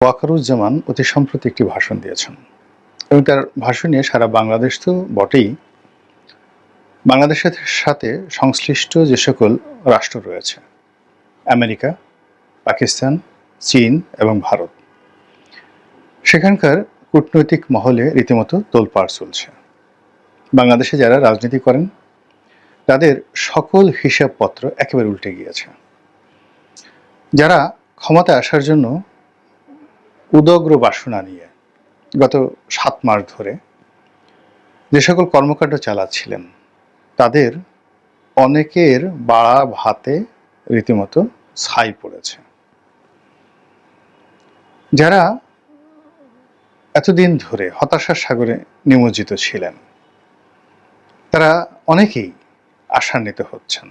ওয়াকারুজ্জামান অতি সম্প্রতি একটি ভাষণ দিয়েছেন। এবং তার ভাষণে সারা বাংলাদেশ তো বটেই। বাংলাদেশের সাথে সংশ্লিষ্ট যে সকল রাষ্ট্র রয়েছে, আমেরিকা, পাকিস্তান, চীন এবং ভারত, সেখানকার কূটনৈতিক মহলে রীতিমতো তোলপাড় চলছে। বাংলাদেশে যারা রাজনীতি করেন, তাদের সকল হিসাবপত্র একেবারে উল্টে গিয়েছে। যারা ক্ষমতায় আসার জন্য উদগ্র বাসনা নিয়ে গত সাত মাস ধরে যে সকল কর্মকাণ্ড চালাচ্ছিলেন, তাদের অনেকের বাড়া ভাতে রীতিমতো ছাই পড়েছে। যারা এতদিন ধরে হতাশার সাগরে নিমজ্জিত ছিলেন, তারা অনেকেই আশান্বিত হচ্ছেন।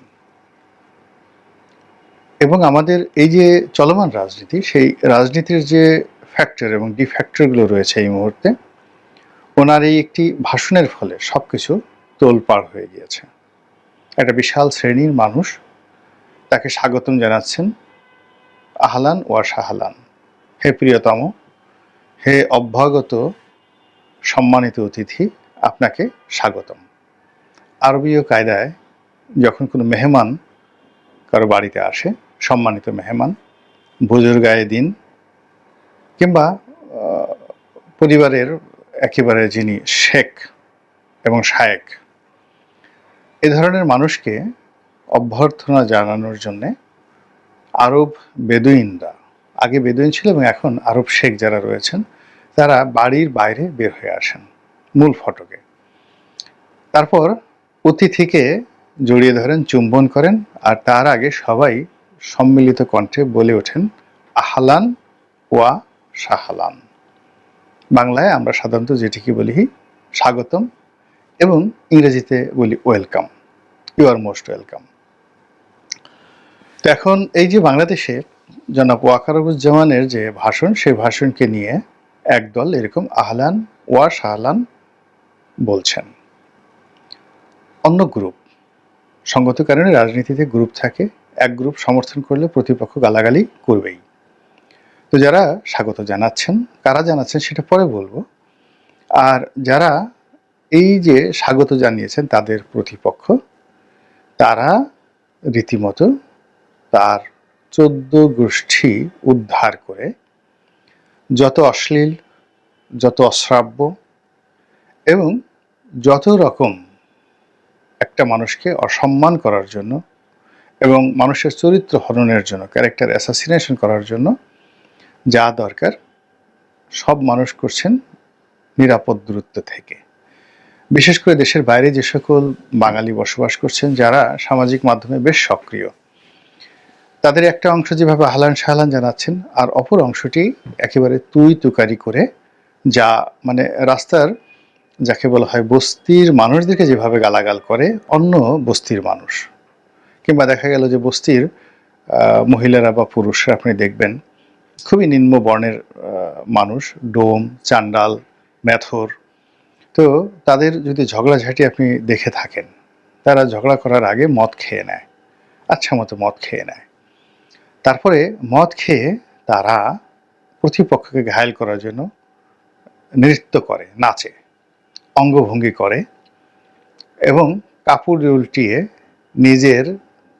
এবং আমাদের এই যে চলমান রাজনীতি, সেই রাজনীতির যে ফ্যাক্টর এবং ডি ডিফ্যাক্টরগুলো রয়েছে এই মুহূর্তে, ওনার এই একটি ভাষণের ফলে সব কিছু তোলপাড় হয়ে গিয়েছে। একটা বিশাল শ্রেণির মানুষ তাকে স্বাগতম জানাচ্ছেন, আহলান ওয়া শাহলান। হে প্রিয়তম, হে অভ্যাগত, সম্মানিত অতিথি, আপনাকে স্বাগতম। আরবীয় কায়দায় যখন কোনো মেহমান কারও বাড়িতে আসে, সম্মানিত মেহমান, বুজুর্গায়ে দিন কিংবা পরিবারের একেবারে যিনি শেখ এবং শায়েক, এ ধরনের মানুষকে অভ্যর্থনা জানানোর জন্যে আরব বেদুইনরা, আগে বেদুইন ছিল এবং এখন আরব শেখ যারা রয়েছেন, তারা বাড়ির বাইরে বের হয়ে আসেন মূল ফটকে। তারপর অতিথিকে জড়িয়ে ধরেন, চুম্বন করেন আর তার আগে সবাই সম্মিলিত কণ্ঠে বলে ওঠেন, আহলান ওয়া শাহলান। বাংলায় আমরা সাধারণত যেটিকে বলি স্বাগতম এবং ইংরেজিতে বলি welcome. You are most welcome তো এখন এই যে বাংলাদেশে জনাব ওয়াকারুজ্জামানের যে ভাষণ সেই ভাষণকে নিয়ে একদল এরকম আহলান ওয়া শাহলান বলছেন। অন্য গ্রুপ, সঙ্গত কারণে রাজনীতিতে গ্রুপ থাকে, এক গ্রুপ সমর্থন করলে প্রতিপক্ষ গালাগালি করবেই। তো যারা স্বাগত জানাচ্ছেন, কারা জানাচ্ছেন সেটা পরে বলব। আর যারা এই যে স্বাগত জানিয়েছেন তাদের প্রতিপক্ষ, তারা রীতিমতো তার চোদ্দ গোষ্ঠী উদ্ধার করে যত অশ্লীল, যত অশ্রাব্য এবং যত রকম একটা মানুষকে অসম্মান করার জন্য এবং মানুষের চরিত্র হননের জন্য ক্যারেক্টার অ্যাসাসিনেশন করার জন্য যা দরকার, সব মানুষ করছেন নিরাপদ দূরত্ব থেকে। বিশেষ করে দেশের বাইরে যে সকল বাঙালি বসবাস করছেন, যারা সামাজিক মাধ্যমে বেশ সক্রিয়, তাদের একটা অংশ যেভাবে আহলান সাহলান জানাচ্ছেন, আর অপর অংশটি একেবারে তুই তুকারি করে যা মানে রাস্তার যাকে বলা হয় বস্তির মানুষদেরকে যেভাবে গালাগাল করে, অন্য বস্তির মানুষ। কিংবা দেখা গেল যে বস্তির মহিলারা বা পুরুষরা আপনি দেখবেন খুবই নিম্ন বর্ণের মানুষ, ডোম, চান্ডাল, ম্যাথর। তো তাদের যদি ঝগড়াঝাটি আপনি দেখে থাকেন, তারা ঝগড়া করার আগে মদ খেয়ে নেয় আচ্ছা মতো মদ খেয়ে নেয়। তারপরে মদ খেয়ে তারা প্রতিপক্ষকে ঘায়েল করার জন্য নৃত্য করে, নাচে, অঙ্গভঙ্গি করে এবং কাপড় উল্টিয়ে নিজের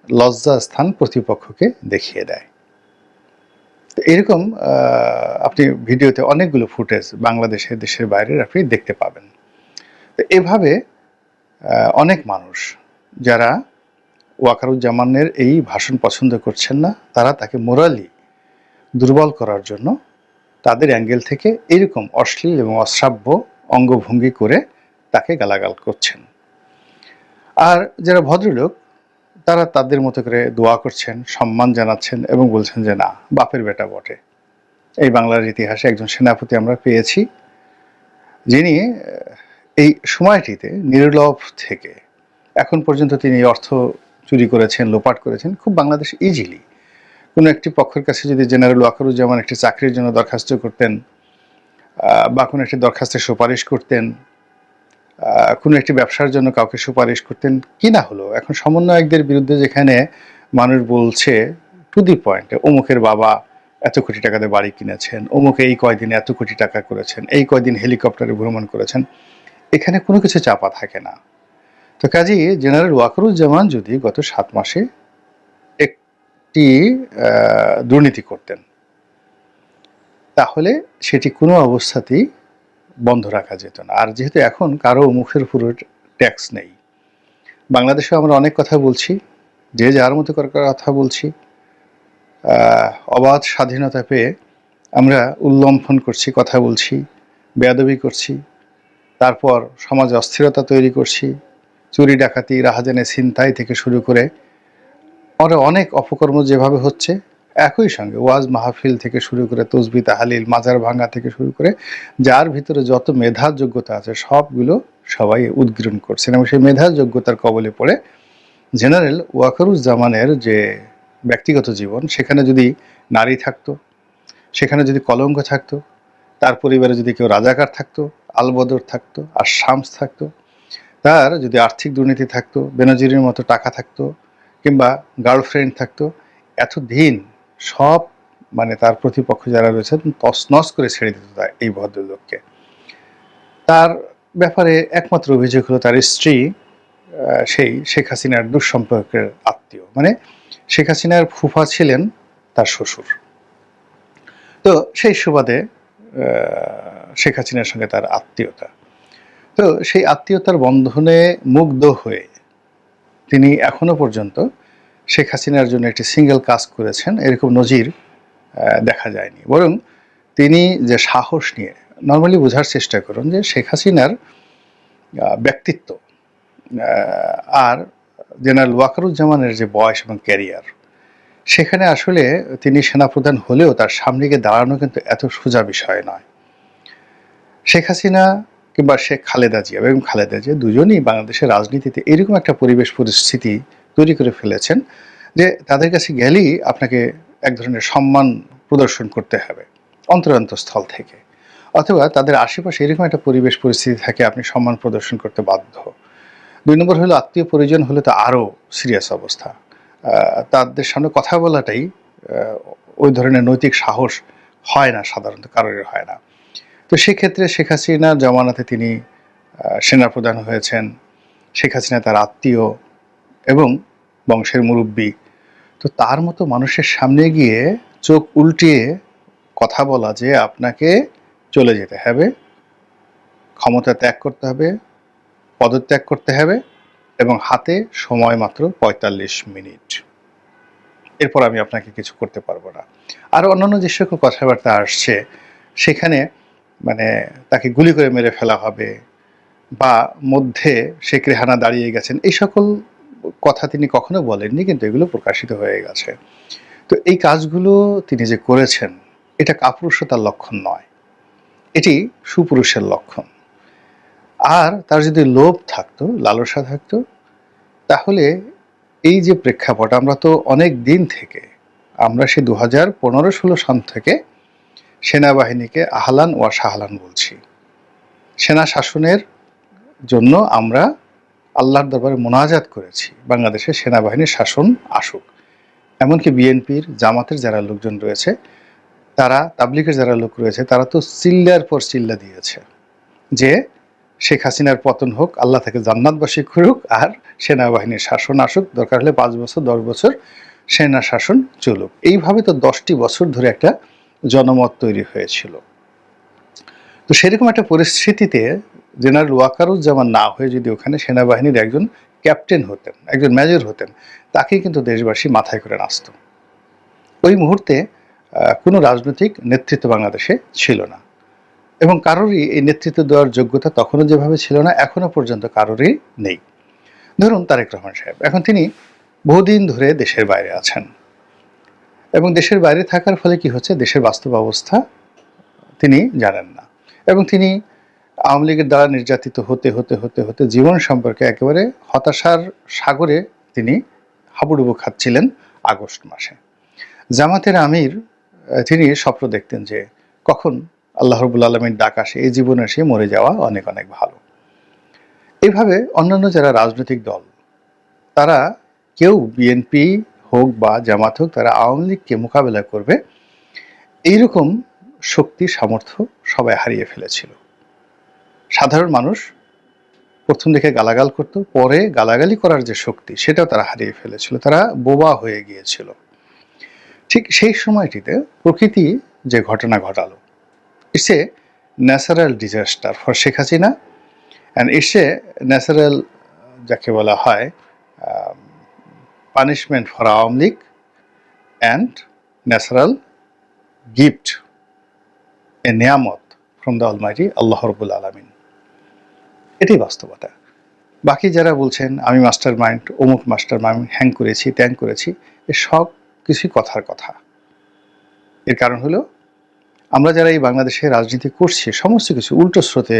লজ্জাস্থান প্রতিপক্ষকে দেখিয়ে দেয়। তো এরকম আপনি ভিডিওতে অনেকগুলো ফুটেজ বাংলাদেশের দেশের বাইরের আপনি দেখতে পাবেন। তো এভাবে অনেক মানুষ যারা ওয়াকারুজ্জামানের এই ভাষণ পছন্দ করছেন না, তারা তাকে মোরালি দুর্বল করার জন্য তাদের অ্যাঙ্গেল থেকে এরকম অশ্লীল এবং অশ্রাব্য অঙ্গভঙ্গি করে তাকে গালাগাল করছেন। আর যারা ভদ্রলোক তারা তাদের মতো করে দোয়া করছেন, সম্মান জানাচ্ছেন এবং বলছেন যে, না, বাপের বেটা বটে। এই বাংলার ইতিহাসে একজন সেনাপতি আমরা পেয়েছি, যিনি এই সময়টিতে নির্লভ থেকে এখন পর্যন্ত তিনি অর্থ চুরি করেছেন, লোপাট করেছেন, খুব বাংলাদেশ ইজিলি কোনো একটি পক্ষের কাছে যদি জেনারেল ওয়াকারুজ্জামান একটি চাকরির জন্য দরখাস্ত করতেন বা কোনো একটি দরখাস্তের সুপারিশ করতেন কোনো একটি ব্যবসার জন্য কাউকে সুপারিশ করতেন কি না হলো? এখন সমন্বয়কদের বিরুদ্ধে যেখানে মানুষ বলছে টু দি পয়েন্ট অমুকের বাবা এত কোটি টাকা দিয়ে বাড়ি কিনেছেন, অমুকে এই কয়দিন এত কোটি টাকা করেছেন, এই কয়দিন হেলিকপ্টারে ভ্রমণ করেছেন, এখানে কোনো কিছু চাপা থাকে না। তো কাজেই জেনারেল ওয়াকারুজ্জামান যদি গত সাত মাসে একটি দুর্নীতি করতেন, তাহলে সেটি কোনো অবস্থাতেই বন্ধ রাখা যেত না। আর যেহেতু এখন কারও মুখের উপর ট্যাক্স নেই বাংলাদেশে আমরা অনেক কথা বলছি, যে যার মতো করে কথা বলছি অবাধ স্বাধীনতা পেয়ে আমরা উল্লম্ফন করছি, কথা বলছি, বেয়াদবি করছি, তারপর সমাজে অস্থিরতা তৈরি করছি, চুরি ডাকাতি রাহাজানে ছিনতাই থেকে শুরু করে আরও অনেক অপকর্ম যেভাবে হচ্ছে একই সঙ্গে ওয়াজ মাহফিল থেকে শুরু করে তসবি তাহালিল, মাজার ভাঙা থেকে শুরু করে যার ভিতরে যত মেধার যোগ্যতা আছে, সবগুলো সবাই উদ্গীরণ করছেন। এবং সেই মেধার যোগ্যতার কবলে পড়ে জেনারেল ওয়াকারুজ্জামানের যে ব্যক্তিগত জীবন, সেখানে যদি নারী থাকতো, সেখানে যদি কলঙ্ক থাকতো, তার পরিবারে যদি কেউ রাজাকার থাকতো, আলবদর থাকতো আর শামস থাকতো, তার যদি আর্থিক দুর্নীতি থাকতো, বেনজিরের মতো টাকা থাকতো, কিংবা গার্লফ্রেন্ড থাকতো, এতদিন সব মানে তার প্রতিপক্ষ যারা রয়েছেন তছনছ করে ছেড়ে দিত তা- এই ভদ্রলোককে। তার ব্যাপারে একমাত্র অভিযোগ হলো তার স্ত্রী সেই শেখ হাসিনার দুঃসম্পর্কের আত্মীয়। মানে শেখ হাসিনার ফুফা ছিলেন তার শ্বশুর। তো সেই সুবাদে শেখ হাসিনার সঙ্গে তার আত্মীয়তা। তো সেই আত্মীয়তার বন্ধনে মুগ্ধ হয়ে তিনি এখনও পর্যন্ত শেখ হাসিনার জন্য একটি সিঙ্গেল কাজ করেছেন, এরকম নজির দেখা যায়নি। বরং তিনি যে সাহস নিয়ে নর্মালি বোঝার চেষ্টা করুন যে শেখ হাসিনার ব্যক্তিত্ব আর জেনারেল ওয়াকারুজ্জামানের যে বয়স এবং ক্যারিয়ার, সেখানে আসলে তিনি সেনাপ্রধান হলেও তার সামনে গিয়ে দাঁড়ানো কিন্তু এত সোজা বিষয় নয়। শেখ হাসিনা কিংবা শেখ খালেদা জিয়া এবং খালেদা জিয়া দুজনই বাংলাদেশের রাজনীতিতে এরকম একটা পরিবেশ পরিস্থিতি তৈরি করে ফেলেছেন যে তাদের কাছে গেলেই আপনাকে এক ধরনের সম্মান প্রদর্শন করতে হবে, অন্তরান্তস্থল থেকে। অথবা তাদের আশেপাশে এরকম একটা পরিবেশ পরিস্থিতি থাকে আপনি সম্মান প্রদর্শন করতে বাধ্য। দুই নম্বর হলো আত্মীয় পরিজন হলে তো আরও সিরিয়াস অবস্থা। তাদের সামনে কথা বলাটাই ওই ধরনের নৈতিক সাহস হয় না, সাধারণত কারোর হয় না। তো সেক্ষেত্রে শেখ হাসিনার জমানাতে তিনি সেনাপ্রধান হয়েছেন। শেখ হাসিনা তার আত্মীয় এবং বংশের মুরব্বী। তো তার মতো মানুষের সামনে গিয়ে চোখ উল্টিয়ে কথা বলা যে আপনাকে চলে যেতে হবে, ক্ষমতা ত্যাগ করতে হবে, পদত্যাগ করতে হবে এবং হাতে সময় মাত্র পঁয়তাল্লিশ মিনিট। এরপর আমি আপনাকে কিছু করতে পারব না। আর অন্যান্য যে সকল কথাবার্তা আসছে, সেখানে মানে তাকে গুলি করে মেরে ফেলা হবে বা মধ্যে শেখ রেহানা দাঁড়িয়ে গেছেন, এই সকল কথা তিনি কখনো বলেননি, কিন্তু এগুলো প্রকাশিত হয়ে গেছে। তো এই কাজগুলো তিনি যে করেছেন, এটা কাপুরুষতার লক্ষণ নয়। এটি সুপুরুষের লক্ষণ। আর তার যদি লোভ থাকতো, লালসা থাকতো, তাহলে এই যে প্রেক্ষাপট, আমরা তো অনেক দিন থেকে, আমরা সে দু হাজার পনেরো ষোলো সাল থেকে সেনাবাহিনীকে আহলান ওয়া সাহলান বলছি। সেনা শাসনের জন্য আমরা আল্লাহর দরবারে মোনাজাত করেছি। বাংলাদেশের সেনাবাহিনীর শাসন আসুক। এমনকি বিএনপির জামাতের যারা লোকজন রয়েছে, তারা, তাবলিগের যারা লোক রয়েছে, তারা তো চিল্লার পর চিল্লা দিয়েছে যে শেখ হাসিনার পতন হোক, আল্লাহ তাকে জান্নাতবাসী করুক আর সেনাবাহিনীর শাসন আসুক। দরকার হলে পাঁচ বছর, দশ বছর সেনা শাসন চলুক। এইভাবে তো দশটি বছর ধরে একটা জনমত তৈরি হয়েছিল। তো সেরকম একটা পরিস্থিতিতে জেনারেল ওয়াকারুজ্জামান না হয়ে যদি ওখানে সেনাবাহিনীর একজন ক্যাপ্টেন হতেন, একজন মেজর হতেন, তাকেই কিন্তু দেশবাসী মাথায় করে নাচত। ওই মুহূর্তে কোনো রাজনৈতিক নেতৃত্ব বাংলাদেশে ছিল না। এবং কারোরই এই নেতৃত্ব দেওয়ার যোগ্যতা তখনও যেভাবে ছিল না, এখনও পর্যন্ত কারোরই নেই। ধরুন তারেক রহমান সাহেব, এখন তিনি বহুদিন ধরে দেশের বাইরে আছেন। এবং দেশের বাইরে থাকার ফলে কি হচ্ছে? দেশের বাস্তব অবস্থা তিনি জানেন না। এবং তিনি আওয়ামী লীগের দ্বারা নির্যাতিত হতে হতে হতে হতে জীবন সম্পর্কে একেবারে হতাশার সাগরে তিনি হাবুডুবু খাচ্ছিলেন আগস্ট মাসে। জামাতের আমির তিনি স্বপ্ন দেখতেন যে কখন আল্লাহ রবুল আলমীর ডাক আসে, এই জীবনে সে মরে যাওয়া অনেক অনেক ভালো। এইভাবে অন্যান্য যারা রাজনৈতিক দল, তারা কেউ বিএনপি হোক বা জামাত হোক, তারা আওয়ামী লীগকে মোকাবেলা করবে, এইরকম শক্তি, সামর্থ্য সবাই হারিয়ে ফেলেছিল। সাধারণ মানুষ প্রথম দিকে গালাগাল করত, পরে গালাগালি করার যে শক্তি, সেটাও তারা হারিয়ে ফেলেছিল। তারা বোবা হয়ে গিয়েছিল। ঠিক সেই সময়টিতে প্রকৃতি যে ঘটনা ঘটালো it's a natural disaster for Sheikh Hasina and it's a natural যাকে বলা হয় punishment for Awami League and natural gift a নিয়ামত ফ্রম দ্য অলমাইটি আল্লাহ রবুল আলমিন। এটাই বাস্তবতা। বাকি যারা বলছেন, আমি মাস্টার মাইন্ড অমুক মাস্টার মাইন্ড হ্যাং করেছি ত্যাং করেছি, এ সব কিছুই কথার কথা। এর কারণ হলো, আমরা যারা এই বাংলাদেশে রাজনীতি করছি, সমস্ত কিছু উল্টো স্রোতে,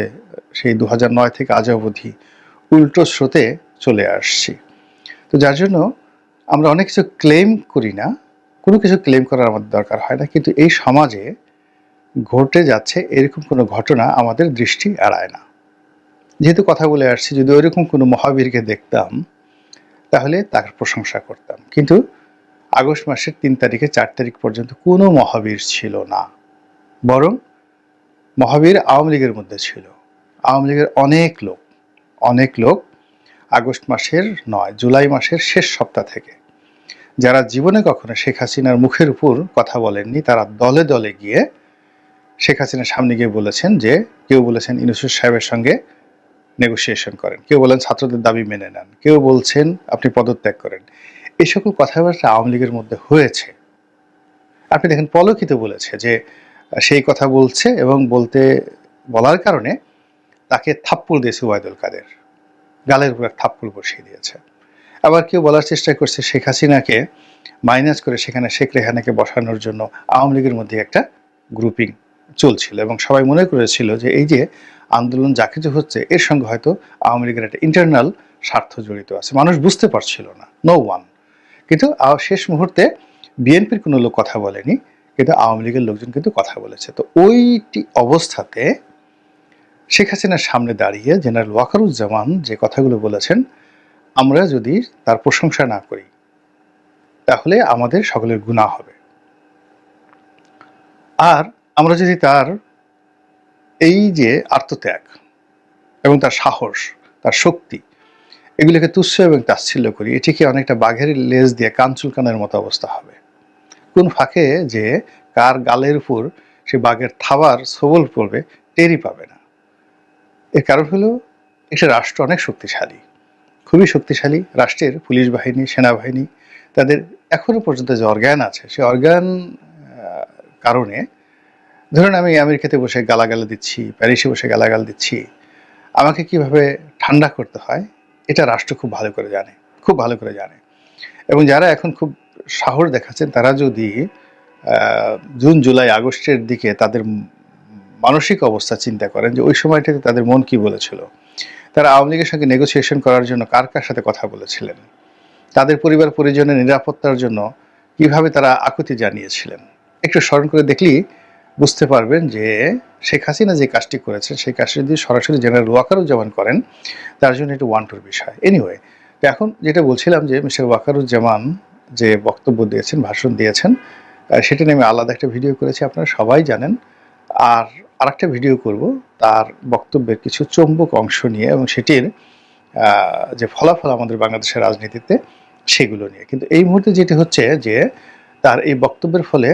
সেই দু নয় থেকে আজ অবধি উল্টো স্রোতে চলে আসছি। তো যার জন্য আমরা অনেক কিছু ক্লেম করি না, কোনো কিছু ক্লেম করার আমাদের দরকার হয় না, কিন্তু এই সমাজে ঘটে যাচ্ছে এরকম কোনো ঘটনা আমাদের দৃষ্টি এড়ায় না। যেহেতু কথা বলে আসছি, যদি ওইরকম কোনো মহাবীরকে দেখতাম, তাহলে তার প্রশংসা করতাম। কিন্তু আগস্ট মাসের তিন তারিখে চার তারিখ পর্যন্ত কোনো মহাবীর ছিল না। বরং মহাবীর আওয়ামী লীগের মধ্যে ছিল। আওয়ামী লীগের অনেক লোক অনেক লোক আগস্ট মাসের নয়, জুলাই মাসের শেষ সপ্তাহ থেকে, যারা জীবনে কখনো শেখ হাসিনার মুখের উপর কথা বলেননি, তারা দলে দলে গিয়ে শেখ হাসিনার সামনে গিয়ে বলেছেন যে, কেউ বলেছেন ইনুসুর সাহেবের সঙ্গে নেগোসিয়েশন করেন। কেউ বলেন ছাত্রদের দাবি মেনে নেন, কেউ বলছেন আপনি পদত্যাগ করেন। এই সকল কথাবার্তা আওয়ামী লীগের মধ্যে হয়েছে। আপনি দেখেন পলকিত বলেছে যে, সেই কথা বলছে এবং বলতে, বলার কারণে তাকে থাপ্পড় দিয়েছে ওয়াইদুল কাদের। গালের উপর থাপ্পড় বসিয়ে দিয়েছে। আবার কেউ বলার চেষ্টা করছে শেখ হাসিনাকে মাইনাস করে সেখানে শেখ রেহানাকে বসানোর জন্য আওয়ামী লীগের মধ্যে একটা গ্রুপিং চলছিল এবং সবাই মনে করেছিল যে, এই যে আন্দোলন যা কিছু হচ্ছে, এর সঙ্গে হয়তো আওয়ামী লীগের একটা ইন্টারনাল স্বার্থ জড়িত আছে। মানুষ বুঝতে পারছিল না নো ওয়ান কিন্তু শেষ মুহূর্তে বিএনপির কোনো লোক কথা বলেনি, কিন্তু আওয়ামী লীগের লোকজন কিন্তু কথা বলেছে। তো ওইটি অবস্থাতে শেখ হাসিনার সামনে দাঁড়িয়ে জেনারেল ওয়াকারুজ্জামান যে কথাগুলো বলেছেন, আমরা যদি তার প্রশংসা না করি, তাহলে আমাদের সকলের গুণা হবে। আর আমরা যদি তার এই যে আত্মত্যাগ এবং তার সাহস, তার শক্তি, এগুলোকে তুচ্ছ এবং তাচ্ছিল্য করি এটিকে অনেকটা বাঘের লেজ দিয়ে কানের মতো অবস্থা হবে। কোন ফাঁকে যে কার গালের উপর সে বাঘের থাবার সবল পড়বে টেরই পাবে না। এর কারণ হলো একটা রাষ্ট্র অনেক শক্তিশালী। খুবই শক্তিশালী রাষ্ট্রের পুলিশ বাহিনী, সেনাবাহিনী, তাদের এখনও পর্যন্ত যে অর্গান আছে, সে অর্গান কারণে ধরুন আমি আমেরিকাতে বসে গালাগাল দিচ্ছি, প্যারিসে বসে গালাগাল দিচ্ছি, আমাকে কীভাবে ঠান্ডা করতে হয়, এটা রাষ্ট্র খুব ভালো করে জানে, খুব ভালো করে জানে। এবং যারা এখন খুব সাহস দেখাচ্ছেন, তারা যদি জুন, জুলাই, আগস্টের দিকে তাদের মানসিক অবস্থা চিন্তা করেন যে ওই সময়টাতে তাদের মন কি বলেছিল, তারা আওয়ামী লীগের সঙ্গে নেগোসিয়েশন করার জন্য কার কার সাথে কথা বলেছিলেন, তাদের পরিবার পরিজনের নিরাপত্তার জন্য কীভাবে তারা আকুতি জানিয়েছিলেন, একটু স্মরণ করে দেখলেই বুঝতে পারবেন যে শেখ হাসিনা যে কাজটি করেছেন, সেই কাজটি যদি সরাসরি জেনারেল ওয়াকারুজ্জামান করেন, তার জন্য একটু ওয়ান টুর বিষয়। এনিওয়ে তো এখন যেটা বলছিলাম যে মিস্টার ওয়াকারুজ্জামান যে বক্তব্য দিয়েছেন, ভাষণ দিয়েছেন সেটা নিয়ে আমি আলাদা একটা ভিডিও করেছি, আপনারা সবাই জানেন। আর আরেকটা ভিডিও করব, তার বক্তব্যের কিছু চম্বক অংশ নিয়ে এবং সেটির যে ফলাফল আমাদের বাংলাদেশের রাজনীতিতে, সেগুলো নিয়ে। কিন্তু এই মুহূর্তে যেটি হচ্ছে যে তার এই বক্তব্যের ফলে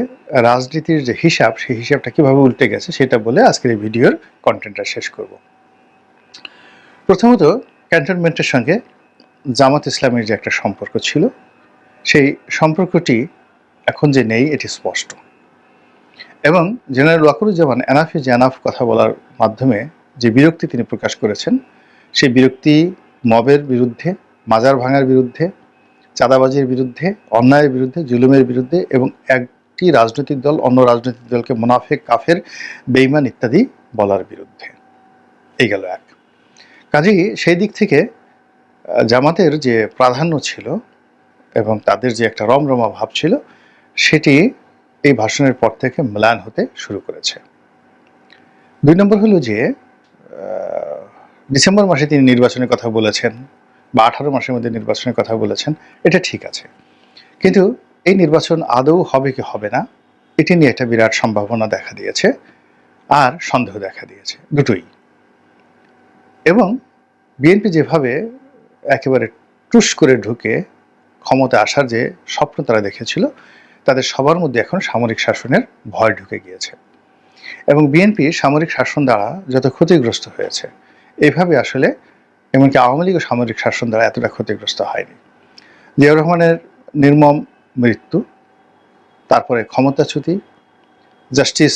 রাজনীতির যে হিসাব, সেই হিসাবটা কীভাবে উল্টে গেছে সেটা বলে আজকের এই ভিডিওর কন্টেন্টটা শেষ করব। প্রথমত ক্যান্টনমেন্টের সঙ্গে জামাত ইসলামের যে একটা সম্পর্ক ছিল, সেই সম্পর্কটি এখন যে নেই, এটি স্পষ্ট। এবং জেনারেল ওয়াকুরুজ্জামান এনাফি যে কথা বলার মাধ্যমে যে বিরক্তি তিনি প্রকাশ করেছেন, সেই বিরক্তি মবের বিরুদ্ধে, মাজার ভাঙার বিরুদ্ধে চাঁদাবাজির বিরুদ্ধে, অন্যায়ের বিরুদ্ধে, জুলুমের বিরুদ্ধে এবং একটি রাজনৈতিক দল অন্য রাজনৈতিক দলকে মুনাফেক, কাফের বেইমান ইত্যাদি বলার বিরুদ্ধে। এই গেল এক। কাজেই সেই দিক থেকে জামাতের যে প্রাধান্য ছিল এবং তাদের যে একটা রমরমা ভাব ছিল, সেটি এই ভাষণের পর থেকে ম্লান হতে শুরু করেছে। দুই নম্বর হলো যে ডিসেম্বর মাসে তিনি নির্বাচনের কথা বলেছেন। বা আঠারো মাসের মধ্যে নির্বাচনের কথা বলেছেন, এটা ঠিক আছে। কিন্তু এই নির্বাচন আদৌ হবে কি হবে না, এটি নিয়ে একটা বিরাট সম্ভাবনা দেখা দিয়েছে আর সন্দেহ দেখা দিয়েছে দুটোই। এবং বিএনপি যেভাবে একেবারে টুস করে ঢুকে ক্ষমতা আসার যে স্বপ্ন তারা দেখেছিল, তাদের সবার মধ্যে এখন সামরিক শাসনের ভয় ঢুকে গিয়েছে। এবং বিএনপি সামরিক শাসন দ্বারা যত ক্ষতিগ্রস্ত হয়েছে, এভাবে আসলে এমনকি আওয়ামী লীগও সামরিক শাসন দ্বারা এতটা ক্ষতিগ্রস্ত হয়নি। জিয়াউর রহমানের নির্মম মৃত্যু, তারপরে ক্ষমতাচ্যুতি, জাস্টিস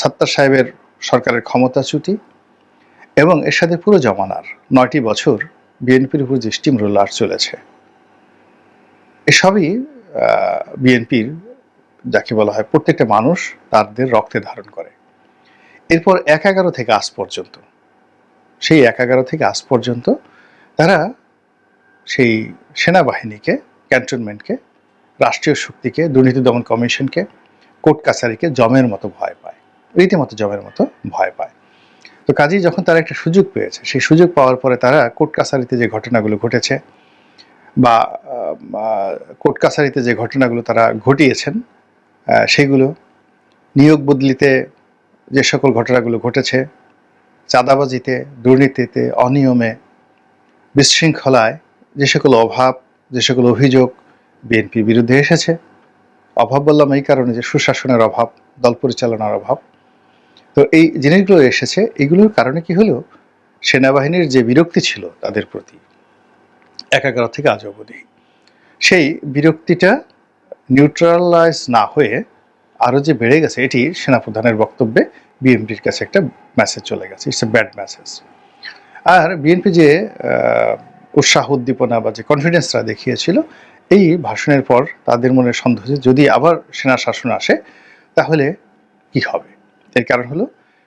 সাত্তার সাহেবের সরকারের ক্ষমতাচ্যুতি এবং এর সাথে পুরো জমানার নয়টি বছর বিএনপির উপর যে স্টিম রোলার চলেছে। এসবই বিএনপির যাকে বলা হয় প্রত্যেকটা মানুষ তাদের রক্তে ধারণ করে। এরপর এক এগারো থেকে আজ পর্যন্ত সেই এক এগারো থেকে আজ পর্যন্ত তারা সেই সেনাবাহিনীকে, ক্যান্টনমেন্টকে, রাষ্ট্রীয় শক্তিকে, দুর্নীতি দমন কমিশনকে, কোর্ট কাছারিকে জমের মতো ভয় পায়। রীতিমতো জমের মতো ভয় পায়। তো কাজেই যখন তারা একটা সুযোগ পেয়েছে, সেই সুযোগ পাওয়ার পরে তারা কোর্ট কাছারিতে যে ঘটনাগুলো ঘটেছে বা কোর্ট কাছারিতে যে ঘটনাগুলো তারা ঘটিয়েছেন সেগুলো নিয়োগ বদলিতে যে সকল ঘটনাগুলো ঘটেছে চাঁদাবাজিতে, দুর্নীতিতে, অনিয়মে, বিশৃঙ্খলায় যে সকল অভাব, যে সকল অভিযোগ বিএনপির বিরুদ্ধে এসেছে। অভাব বললাম এই কারণে যে সুশাসনের অভাব, দল পরিচালনার অভাব। তো এই জিনিসগুলো এসেছে, এগুলোর কারণে কি হলো? সেনাবাহিনীর যে বিরক্তি ছিল তাদের প্রতি একাগ্র থেকে আজ অবধি, সেই বিরক্তিটা নিউট্রালাইজ না হয়ে আরও যে বেড়ে গেছে, এটি সেনাপ্রধানের বক্তব্যে বিএনপির কাছে একটা মেসেজ চলে গেছে। ইটস এ ব্যাড মেসেজ আর বিএনপি যে উৎসাহ উদ্দীপনা বা যে কনফিডেন্সটা দেখিয়েছিল, এই ভাষণের পর তাদের মনে সন্দেহ যে যদি আবার সেনা শাসন আসে, তাহলে কি হবে? এর কারণ হলো,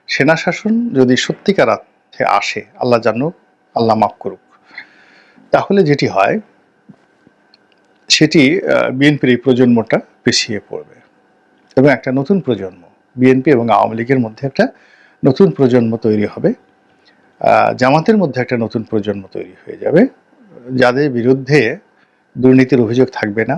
সেনা শাসন যদি সত্যিকার অর্থে আসে, আল্লাহ জানুক, আল্লাহ মাফ করুক, তাহলে যেটি হয়, সেটি বিএনপির এই প্রজন্মটা পিছিয়ে পড়বে। এবং একটা নতুন প্রজন্ম বিএনপি এবং আওয়ামী লীগের মধ্যে একটা নতুন প্রজন্ম তৈরি হবে। জামাতের মধ্যে একটা নতুন প্রজন্ম তৈরি হয়ে যাবে। যাদের বিরুদ্ধে দুর্নীতির অভিযোগ থাকবে না,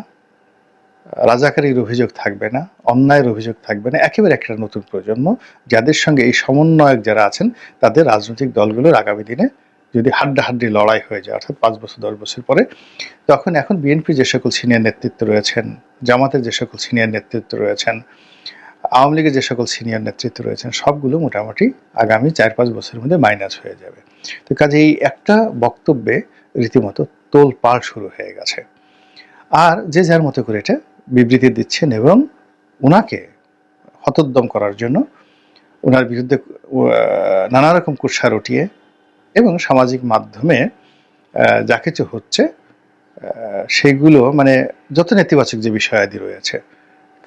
রাজাকারীর অভিযোগ থাকবে না, অন্যায়ের অভিযোগ থাকবে না, একেবারে একটা নতুন প্রজন্ম। যাদের সঙ্গে এই সমন্বয়ক যারা আছেন, তাদের রাজনৈতিক দলগুলোর আগামী দিনে যদি হাড্ডাহাড্ডি লড়াই হয়ে যায়, অর্থাৎ পাঁচ বছর, দশ বছর পরে, তখন এখন বিএনপি যে সকল সিনিয়র নেতৃত্ব রয়েছেন, জামাতের যে সকল সিনিয়র নেতৃত্ব রয়েছেন আওয়ামী লীগের যে সকল সিনিয়র নেতৃত্ব রয়েছেন, সবগুলো মোটামুটি আগামী চার পাঁচ বছরের মধ্যে মাইনাস হয়ে যাবে। তো কাজে এই একটা বক্তব্যে রীতিমতো তোল পাড় শুরু হয়ে গেছে। আর যে যার মতো করে এটা বিবৃতি দিচ্ছেন এবং ওনাকে হতোদ্যম করার জন্য ওনার বিরুদ্ধে নানা রকম কুৎসা রটিয়ে এবং সামাজিক মাধ্যমে যা কিছু হচ্ছে সেগুলো মানে যত নেতিবাচক যে বিষয়াদি রয়েছে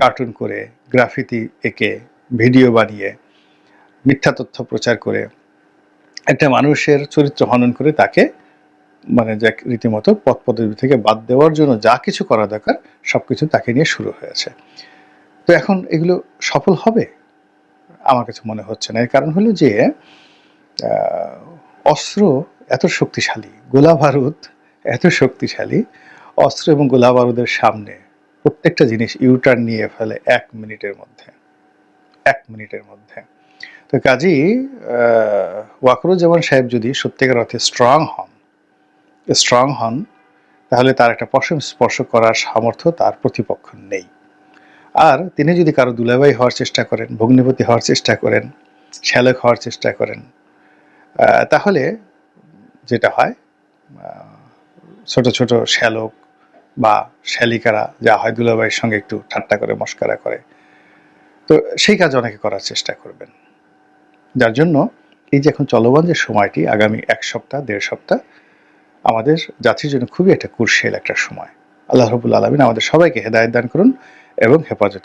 কার্টুন করে গ্রাফিতি এঁকে ভিডিও বানিয়ে মিথ্যা তথ্য প্রচার করে একটা মানুষের চরিত্র হনন করে তাকে মানে যে রীতিমতো পথ পদবি থেকে বাদ দেওয়ার জন্য যা কিছু করা দরকার সব কিছু তাকে নিয়ে শুরু হয়েছে। তো এখন এগুলো সফল হবে? আমার কাছে মনে হচ্ছে না। এর কারণ হলো যে অস্ত্র এত শক্তিশালী, গোলা বারুদ এত শক্তিশালী, অস্ত্র এবং গোলা বারুদের সামনে প্রত্যেকটা জিনিস ইউটার্ন নিয়ে ফেলে এক মিনিটের মধ্যে। এক মিনিটের মধ্যে। তো কাজী ওয়াকরুজ্জামান সাহেব যদি সত্যিকার অর্থে স্ট্রং হন স্ট্রং হন, তাহলে তার একটা পশম স্পর্শ করার সামর্থ্য তার প্রতিপক্ষ নেই। আর তিনি যদি কারও দুলাভাই হওয়ার চেষ্টা করেন, ভগ্নিপতি হওয়ার চেষ্টা করেন, শ্যালক হওয়ার চেষ্টা করেন তাহলে যেটা হয় ছোট ছোট শ্যালক বা শ্যালিকারা যা হয় দুলাভাইয়ের সঙ্গে একটু ঠাট্টা করে, মস্কারা করে। তো সেই কাজ অনেকে করার চেষ্টা করবেন। যার জন্য এই যে এখন চলমান যে সময়টি, আগামী এক সপ্তাহ, দেড় সপ্তাহ, আমাদের জাতির জন্য খুবই একটা কুরশেল একটা সময়। আল্লাহ রবুল আলমিন আমাদের সবাইকে হেদায়ত দান করুন এবং হেফাজত